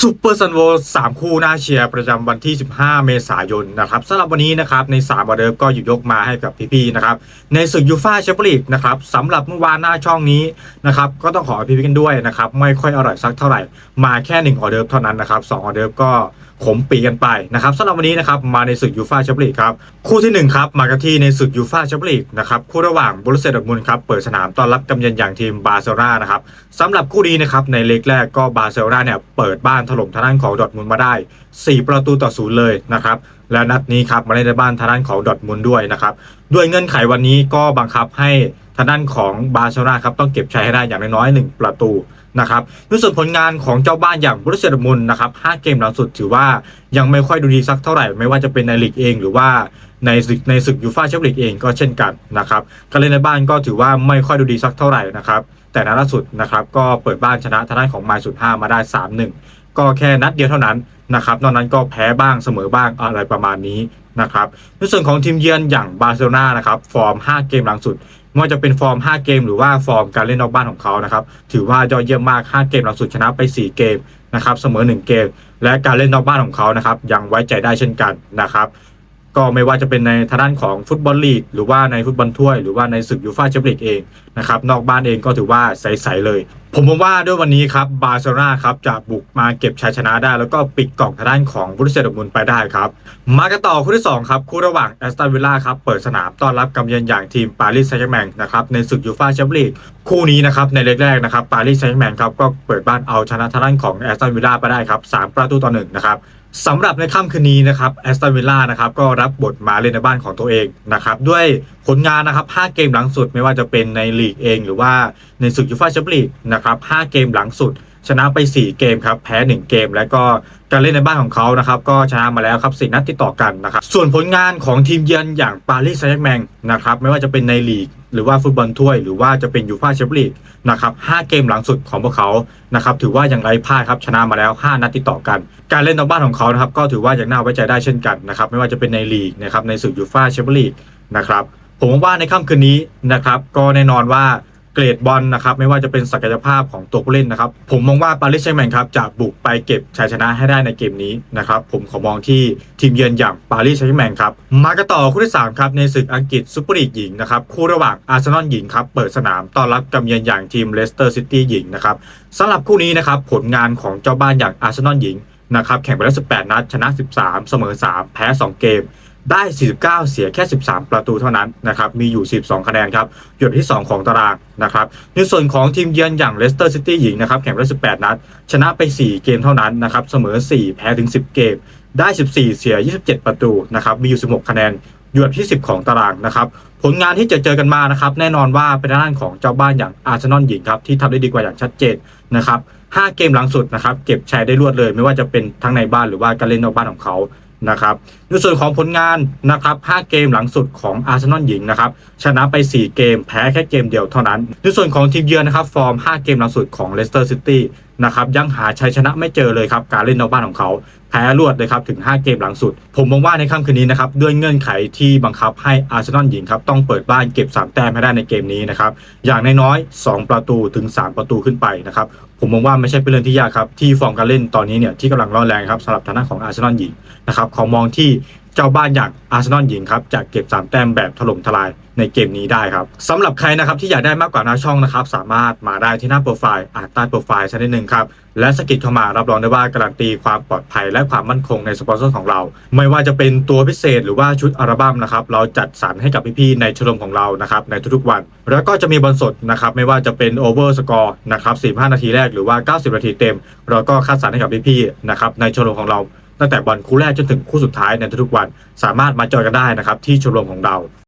ซูเปอร์ซันโวสามคู่น่าเชียร์ประจำวันที่ 15 เมษายนนะครับสำหรับวันนี้นะครับใน3ามออเดิร์ฟก็หยิบยกมาให้กับพี่ๆนะครับในศึกยูฟ่าแชมเปี้ยนลีกนะครับสำหรับเมื่อวานหน้าช่องนี้นะครับก็ต้องขอพี่ๆกันด้วยนะครับไม่ค่อยอร่อยสักเท่าไหร่ มาแค่1ออเดิร์ฟเท่านั้นนะครับสองออเดิร์ฟก็ขมปีกันไปนะครับสำหรับวันนี้นะครับมาในศึกยูฟ่าแชมเปี้ยนลีกครับคู่ที่หนึ่งครับมากันที่ในศึกยูฟ่าแชมเปี้ยนลีกนะครับคู่ระหว่างบรุเซดอร์มุนครับเปิดสนามต้อนรับกำยันอย่างทีมบาร์เซโลนานะครับสำหรับคู่นี้นะครับในเล็กแรกก็บาร์เซโลนาเนี่ยเปิดบ้านถล่มทางด้านของดอทมุนมาได้ 4 ประตูต่อศูนย์เลยนะครับ และนัดนี้ครับมาเล่นในบ้านทางด้านของดอทมุนด้วยนะครับด้วยเงื่อนไขวันนี้ก็บังคับให้ทางด้านของบาร์เซโลนาครับต้องเก็บชัยให้ได้อย่างน้อย1ประตูนะครับในส่วนผลงานของเจ้าบ้านอย่างบรุสเซดมุนนะครับ5เกมหลังสุดถือว่ายังไม่ค่อยดูดีสักเท่าไหร่ ไม่ว่าจะเป็นในลีกเองหรือว่าในศึกในศึกยูฟ่าแชมเปี้ยนลีกเองก็เช่นกันนะครับการเล่นในบ้านก็ถือว่าไม่ค่อยดูดีสักเท่าไหร่นะครับแต่นัดล่าสุดนะครับก็เปิดบ้านชนะทางด้านของไมล์สุด5มาได้ 3-1 ก็แค่นัดเดียวเท่านั้นนะครับนอกนั้นก็แพ้บ้างเสมอบ้างอะไรประมาณนี้นะครับในส่วนของทีมเยือนอย่างบาร์เซโลนานะครับฟอร์ม 5 เกมหลังสุดไม่ว่าจะเป็นฟอร์ม 5 เกม หรือว่าฟอร์มการเล่นนอกบ้านของเขานะครับถือว่ายอดเยี่ยมมาก 5 เกมหลังสุดชนะไป 4 เกมนะครับเสมอ 1 เกม และการเล่นนอกบ้านของเขานะครับยังไว้ใจได้เช่นกันนะครับก็ไม่ว่าจะเป็นในทางด้านของฟุตบอลลีก หรือว่าในฟุตบอลถ้วย หรือว่าในศึกยูฟ่าแชมเปี้ยนลีกเองนะครับนอกบ้านเองก็ถือว่าใสๆเลยผมมองว่าด้วยวันนี้ครับบาร์เซโลนาครับจะบุกมาเก็บชัยชนะได้ แล้วก็ปิดกล่องทางด้านของบรุเซดอร์มุนไปได้ครับ มากันต่อคู่ที่สองครับ คู่ระหว่างแอสตันวิลล่าครับเปิดสนามต้อนรับกำเยือนอย่างทีมปารีสแซงต์แชร์แมงนะครับในศึกยูฟ่าแชมเปี้ยนลีกคู่นี้นะครับในเล็กแรกนะครับปารีสแซงต์แชร์แมงครับก็เปิดบ้านเอาชนะทางด้านของแอสตันวิลล่าไปได้ครับสามประตูต่อหนึ่งนะครับสำหรับในค่ำคืนนี้นะครับแอสตันวิลล่านะครับก็รับบทมาเล่นในบ้านของตัวเองนะครับด้วยผลงานนะครับ5เกมหลังสุดไม่ว่าจะเป็นในลีกเอง หรือว่าในศึกยูฟ่าแชมเปี้ยนลีกนะครับ5เกมหลังสุด ชนะไป 4 เกมครับแพ้ 1 เกม แล้วก็การเล่นในบ้านของเขานะครับก็ชนะมาแล้วครับสี่นัดติดต่อกันนะครับส่วนผลงานของทีมเยือนอย่างปารีสแซงต์แมงนะครับไม่ว่าจะเป็นในลีก หรือว่าฟุตบอลถ้วย หรือว่าจะเป็นยูฟ่าแชมเปี้ยนลีกนะครับ5เกมหลังสุดของพวกเขานะครับถือว่ายังไร้พ่ายครับชนะมาแล้ว 5 นัดติดต่อกัน การเล่นในบ้านของเขานะครับก็ถือว่ายังน่าไว้ใจได้เช่นกันนะครับไม่ว่าจะเป็นในลีกนะครับในศึกยูฟ่าแชมเปี้ยนลีกนะครับผมว่าในค่ำคืนนี้นะครับก็แน่นอนว่า เกรดบอลนะครับไม่ว่าจะเป็นศักยภาพของตัวผู้เล่นนะครับ ผมมองว่าปารีสแซงต์แมงครับจะบุกไปเก็บชัยชนะให้ได้ในเกมนี้นะครับผมขอมองที่ทีมเยือนอย่างปารีสแซงต์แมงครับมากันต่อคู่ที่สามครับในศึกอังกฤษซุปเปอร์ลีกหญิงนะครับคู่ระหว่างอาร์เซนอลหญิงครับเปิดสนามต้อนรับกำเยือนอย่างทีมเลสเตอร์ซิตี้หญิงนะครับสำหรับคู่นี้นะครับผลงานของเจ้าบ้านอย่างอาร์เซนอลหญิงนะครับแข่งไปแล้ว 18 นัดชนะ 13 เสมอ 3 แพ้ 2 เกม ได้ 49 เสียแค่ 13 ประตูเท่านั้นนะครับมีอยู่ 12 คะแนนครับอยู่อันดับที่ 2 ของตารางนะครับในส่วนของทีมเยือนอย่างเลสเตอร์ซิตี้หญิงนะครับแข่งไป18 นัด ชนะไป 4 เกมเท่านั้นนะครับเสมอ 4 แพ้ถึง 10 เกม ได้ 14 เสีย 27 ประตูนะครับมีอยู่ 16 คะแนนอยู่อันดับที่ 10 ของตารางนะครับผลงานที่จะเจอกันมานะครับแน่นอนว่าเป็นด้านของเจ้าบ้านอย่างอาร์เซนอลหญิงครับที่ทำได้ดีกว่าอย่างชัดเจนนะครับ5เกมหลังสุดนะครับเก็บชัยได้รวดเลย ไม่ว่าจะเป็นทั้งในบ้านหรือว่าการเล่นนอกบ้านของเขา นะครับในส่วนของผลงานนะครับ 5 เกมหลังสุดของอาร์เซนอลหญิงนะครับชนะไป 4 เกมแพ้แค่เกมเดียวเท่านั้น ในส่วนของทีมเยือนนะครับฟอร์ม 5 เกมหลังสุดของเลสเตอร์ซิตี้ นะครับยังหาชัยชนะไม่เจอเลยครับการเล่นนอกบ้านของเขาแพ้รวดเลยครับถึง 5 เกมหลังสุด ผมมองว่าในค่ำคืนนี้นะครับด้วยเงื่อนไขที่บังคับให้อาร์เซนอลหญิงครับต้องเปิดบ้านเก็บ 3 แต้มให้ได้ในเกมนี้นะครับอย่างน้อยๆ2ประตูถึง 3 ประตูขึ้นไปนะครับผมมองว่าไม่ใช่เป็นเรื่องที่ยากครับที่ฟอร์มการเล่นตอนนี้เนี่ยที่กำลังร้อนแรงครับสำหรับทางด้านของอาร์เซนอลหญิงนะครับขอมองที่เจ้าบ้านอย่างอาร์เซนอลหญิงครับจะเก็บ 3 แต้มแบบถล่มทลายในเกมนี้ได้ครับสำหรับใครนะครับที่อยากได้มากกว่าหน้าช่องนะครับ สามารถมาได้ที่หน้าโปรไฟล์อ่านใต้โปรไฟล์ชนิดหนึ่งครับ และสกิดเข้ามารับรองได้ว่าการันตีความปลอดภัยและความมั่นคงในสปอนเซอร์ของเรา ไม่ว่าจะเป็นตัวพิเศษหรือว่าชุดอัลบั้มนะครับ เราจัดสรรให้กับพี่ๆในชมรมของเรานะครับในทุกๆวัน แล้วก็จะมีบอลสดนะครับไม่ว่าจะเป็นโอเวอร์สกอร์นะครับ45 นาทีแรกหรือว่า 90 นาทีเต็ม เราก็คัดสรรให้กับพี่ๆนะครับในชมรมของเรา ตั้งแต่วันคู่แรกจนถึงคู่สุดท้ายในทุกๆวัน สามารถมาจอยกันได้นะครับที่ชมรมของเรา